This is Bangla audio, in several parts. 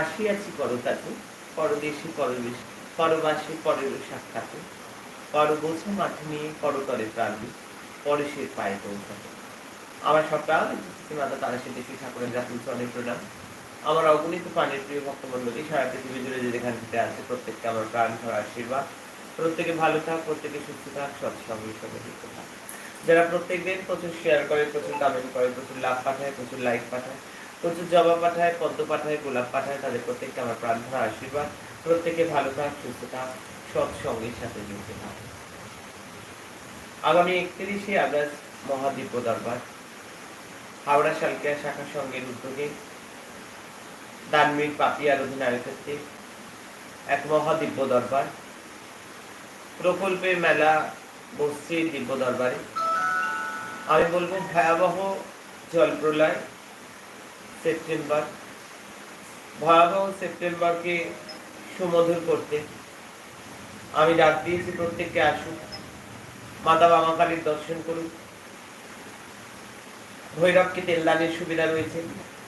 আসিয়াছি করতাতে পরদেশে পরবেশ, পরবাসে পরের সাক্ষাতে, পরবোঝা মাঠে নিয়ে করতরে প্রাণী পরেশের পায়ে পৌঁছাতে আমার সকাল মাতা তারা সে দেশী ঠাকুরের জাতীয় চরণে প্রণাম। আমার অগণিত প্রাণের প্রিয় ভক্তমন্ডলী সারা পৃথিবী জুড়ে যে যেখান থেকে আছে, প্রত্যেককে আমার প্রাণ ভরা আশীর্বাদ। প্রত্যেকে ভালো থাক, প্রত্যেকে সুস্থ থাক সৎসঙ্গের সঙ্গে যুক্ত থাক। যারা প্রত্যেক দিন প্রচুর শেয়ার করে, প্রচুর কমেন্ট করে, প্রচুর লাভ পাঠায়, প্রচুর লাইক পাঠায় প্রচুর জবা পাঠায়, পদ্ম পাঠায়, গোলাপ পাঠায়, তাদের প্রত্যেককে আমার প্রাণ ভরা আশীর্বাদ। প্রত্যেকে ভালো থাক, সুস্থ থাক সৎসঙ্গের সাথে যুক্ত থাক। আগামী একত্রিশে আগস্ট মহাদীপ দরবার, হাওড়া শালকিয়া শাখা সংঘের উদ্যোগে দানবীর পাপিয়ার অধিনায়কত্বে এক মহাদিব্য দরবার প্রকল্পের মেলা বসছে দিব্য দরবারে। আমি বলব ভয়াবহ জল প্রলয় সেপ্টেম্বর, ভয়াবহ সেপ্টেম্বরকে সুমধুর করতে। আমি ডাক দিয়েছি প্রত্যেককে আসুক। মাতা বামাকালীর দর্শন করুন ভৈরবকে তেলদানের সুবিধা রয়েছে,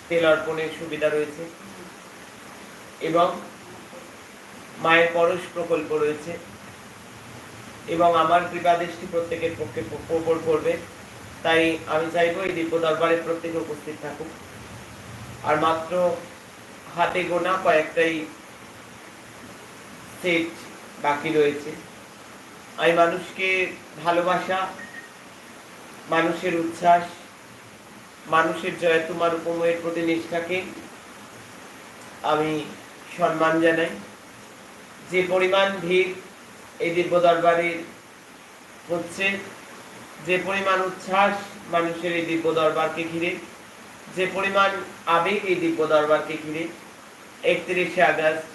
তেল অর্পণের সুবিধা রয়েছে এবং মায়ের পরশ প্রকল্প রয়েছে এবং আমার কৃপা দৃষ্টি প্রত্যেকের পক্ষে ওপর পড়বে তাই আমি চাইব এই দিব্য দরবারে প্রত্যেকে উপস্থিত থাকুক। আর মাত্র হাতে গোনা কয়েকটাই সেট বাকি রয়েছে। আমি মানুষকে ভালোবাসা, মানুষের উচ্ছ্বাস, মানুষের জয় তোমার উপময়ের প্রতি নিষ্ঠাকে আমি সম্মান জানাই। যে পরিমাণ ভিড় এই দিব্য দরবারে হচ্ছে, যে পরিমাণ উচ্ছ্বাস মানুষের এই দিব্য দরবারকে ঘিরে। যে পরিমাণ আবেগ এই দিব্য দরবারকে ঘিরে একত্রিশে আগস্ট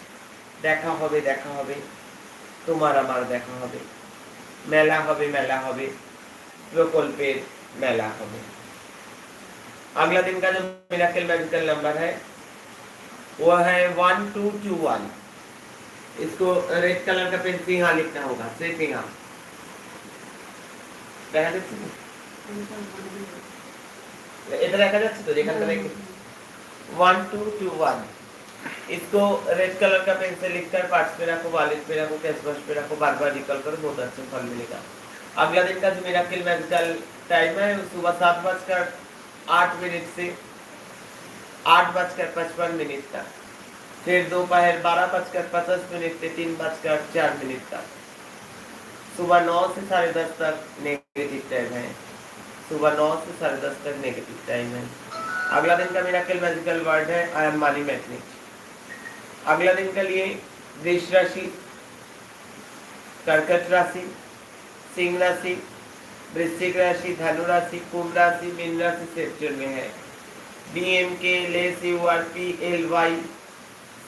দেখা হবে দেখা হবে তোমার আমার দেখা হবে মেলা হবে মেলা হবে प्रकल्पेर मेला হবে अगला दिन का जो मिराकल मैजिकल नंबर है वो है वन टू टू वन इसको रेड कलर का पेन से यहाँ लिखना होगा सिर्फ यहाँ দেখা যাচ্ছে তো? এটা দেখা যাচ্ছে তো যেখানটা দেখে वन टू टू वन इसको रेड कलर का पेन से लिखकर पार्ट्स पे रखो वालिद पे रखो कैश बॉक्स पे रखो बार बार निकल कर बहुत अच्छा फल मिलेगा अगला दिन का जो मेरा किल मैजिकल टाइम है वो सुबह सात बजकर आठ मिनट से आठ बजकर पचपन मिनट तक फिर दोपहर बारह बजकर पचास मिनट से तीन बजकर चार मिनट तक सुबह नौ से साढ़े दस तक नेगेटिव टाइम है सुबह नौ से साढ़े दस तक नेगेटिव टाइम है अगला दिन का मेरा किल मैजिकल वर्ड है आई एम मानी मैथनिक अगला दिन के लिए वृष राशि कर्कट राशि सिंह राशि वृश्चिक राशि धनु राशि कुंभ राशि मीन राशि सेक्टर में है B M K less U R P L Y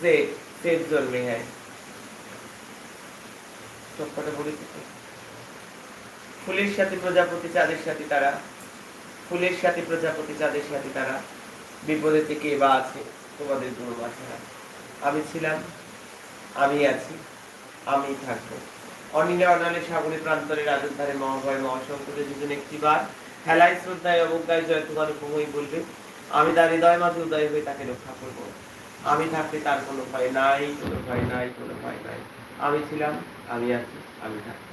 से सेफ जोन में है সবকটা বলেছি তো। ফুলের সাথে প্রজাপতি চাঁদের সাথে তারা ফুলের সাথে প্রজাপতি, চাঁদের সাথে তারা বিপদে থেকে বা আছে, তোমাদের বাসা আমি ছিলাম, আমি আছি, আমি থাকব। অনিলে অনালে সাগরে প্রান্তরে রাজধারে মহাভয় মহাসংকটে দুজন একটি বার হেলায় শ্রদ্ধায় অবজ্ঞায় জয় তোমার উপময় বলবে, আমি তার হৃদয় মাঝে উদয় হয়ে তাকে রক্ষা করব। আমি থাকতে তার কোনো ভয় নাই, কোনো ভয় নাই, কোনো ভয় নাই। আমি ছিলাম, আমি আছি, আমি থাকব।